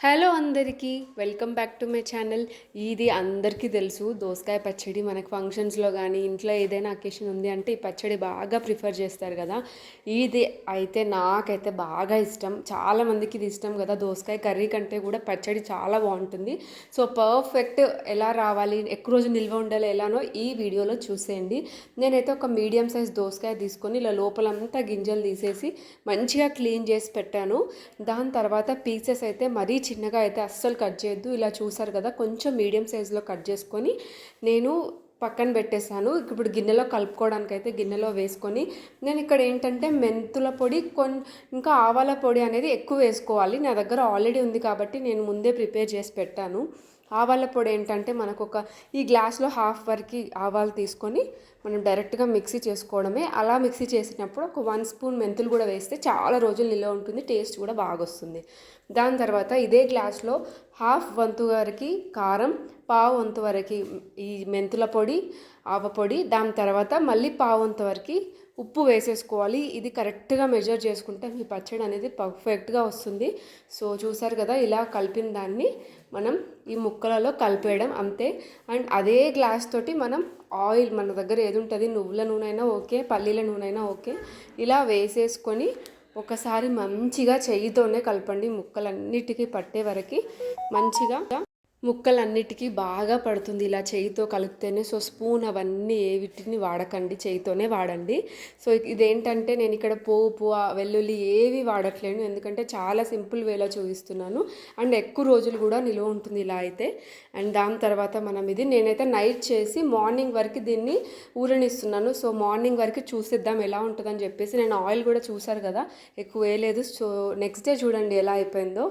Hello అందరికీ welcome back to my channel. ఇది అందరికీ తెలుసు దోసకాయ పచ్చడి మనకు ఫంక్షన్స్లో కానీ ఇంట్లో ఏదైనా అకేషన్ ఉంది అంటే ఈ పచ్చడి బాగా ప్రిఫర్ చేస్తారు కదా. ఇది అయితే నాకైతే బాగా ఇష్టం. చాలా మందికి ఇది ఇష్టం కదా దోసకాయ కర్రీ కంటే కూడా పచ్చడి చాలా బాగుంటుంది. సో పర్ఫెక్ట్ ఎలా రావాలి ఎక్కువ రోజు నిల్వ ఉండాలి ఎలానో ఈ వీడియోలో చూసేయండి. నేనైతే ఒక మీడియం సైజ్ దోసకాయ తీసుకొని ఇలా లోపలంతా గింజలు తీసేసి మంచిగా క్లీన్ చేసి పెట్టాను. దాని తర్వాత పీసెస్ అయితే మరీ చిన్నగా అయితే అస్సలు కట్ చేయొద్దు. ఇలా చూసారు కదా కొంచెం మీడియం సైజులో కట్ చేసుకొని నేను పక్కన పెట్టేశాను. ఇప్పుడు గిన్నెలో కలుపుకోవడానికి అయితే గిన్నెలో వేసుకొని నేను ఇక్కడ ఏంటంటే మెంతుల పొడి కొన్ ఇంకా ఆవాల పొడి అనేది ఎక్కువ వేసుకోవాలి. నా దగ్గర ఆల్రెడీ ఉంది కాబట్టి నేను ముందే ప్రిపేర్ చేసి పెట్టాను. ఆవాల పొడి ఏంటంటే మనకు ఒక ఈ గ్లాస్లో హాఫ్ వరకు ఆవాలు తీసుకొని మనం డైరెక్ట్గా మిక్సీ చేసుకోవడమే. అలా మిక్సీ చేసినప్పుడు ఒక వన్ స్పూన్ మెంతులు కూడా వేస్తే చాలా రోజులు నిల్వ ఉంటుంది టేస్ట్ కూడా బాగా వస్తుంది. దాని తర్వాత ఇదే గ్లాస్లో హాఫ్ వంతు వరకు కారం పావు వంతు వరకు ఈ మెంతుల పొడి ఆవ పొడి దాని తర్వాత మళ్ళీ పావు వంతు వరకు ఉప్పు వేసేసుకోవాలి. ఇది కరెక్ట్గా మెజర్ చేసుకుంటే మీ పచ్చడి అనేది పర్ఫెక్ట్గా వస్తుంది. సో చూసారు కదా ఇలా కలిపిన దాన్ని మనం ఈ ముక్కలలో కలిపేయడం అంతే. అండ్ అదే గ్లాస్ తోటి మనం ఆయిల్ మన దగ్గర ఏది ఉంటుంది? నువ్వుల నూనె అయినా ఓకే పల్లీల నూనె అయినా ఓకే. ఇలా వేసేసుకొని ఒకసారి మంచిగా చెయ్యితోనే కలపండి. ముక్కలన్నిటికీ పట్టే వరకు మంచిగా ముక్కలన్నిటికీ బాగా పడుతుంది ఇలా చేయితో కలిపితేనే. సో స్పూన్ అవన్నీ ఏ వీటిని వాడకండి చేయితోనే వాడండి. సో ఇదేంటంటే నేను ఇక్కడ పోపు వెల్లుల్లి ఏవి వాడట్లేను. ఎందుకంటే చాలా సింపుల్ వేలో చూపిస్తున్నాను. అండ్ ఎక్కువ రోజులు కూడా నిలువ ఉంటుంది ఇలా అయితే. అండ్ దాని తర్వాత మనం ఇది నేనైతే నైట్ చేసి మార్నింగ్ వరకు దీన్ని ఊరనిస్తున్నాను. సో మార్నింగ్ వరకు చూసిద్దాం ఎలా ఉంటుందని చెప్పేసి నేను ఆయిల్ కూడా చూసారు కదా ఎక్కువ వేయలేదు. సో నెక్స్ట్ డే చూడండి ఎలా అయిపోయిందో.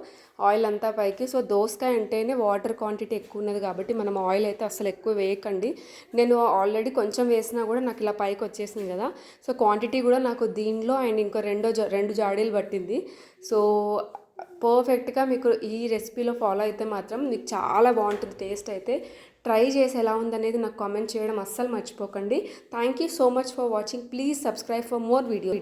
ఆయిల్ అంతా పైకి. సో దోసకాయ అంటేనే వాటర్ క్వాంటిటీ ఎక్కువ ఉన్నది కాబట్టి మనం ఆయిల్ అయితే అసలు ఎక్కువ వేయకండి. నేను ఆల్రెడీ కొంచెం వేసినా కూడా నాకు ఇలా పైకి వచ్చేసింది కదా. సో క్వాంటిటీ కూడా నాకు దీనిలో అండ్ ఇంకో రెండో రెండు జాడీలు పట్టింది. సో పర్ఫెక్ట్గా మీకు ఈ రెసిపీలో ఫాలో అయితే మాత్రం మీకు చాలా బాగుంటుంది టేస్ట్ అయితే. ట్రై చేసి ఎలా ఉందనేది నాకు కామెంట్ చేయడం అస్సలు మర్చిపోకండి. Thank you so much for watching please subscribe for more video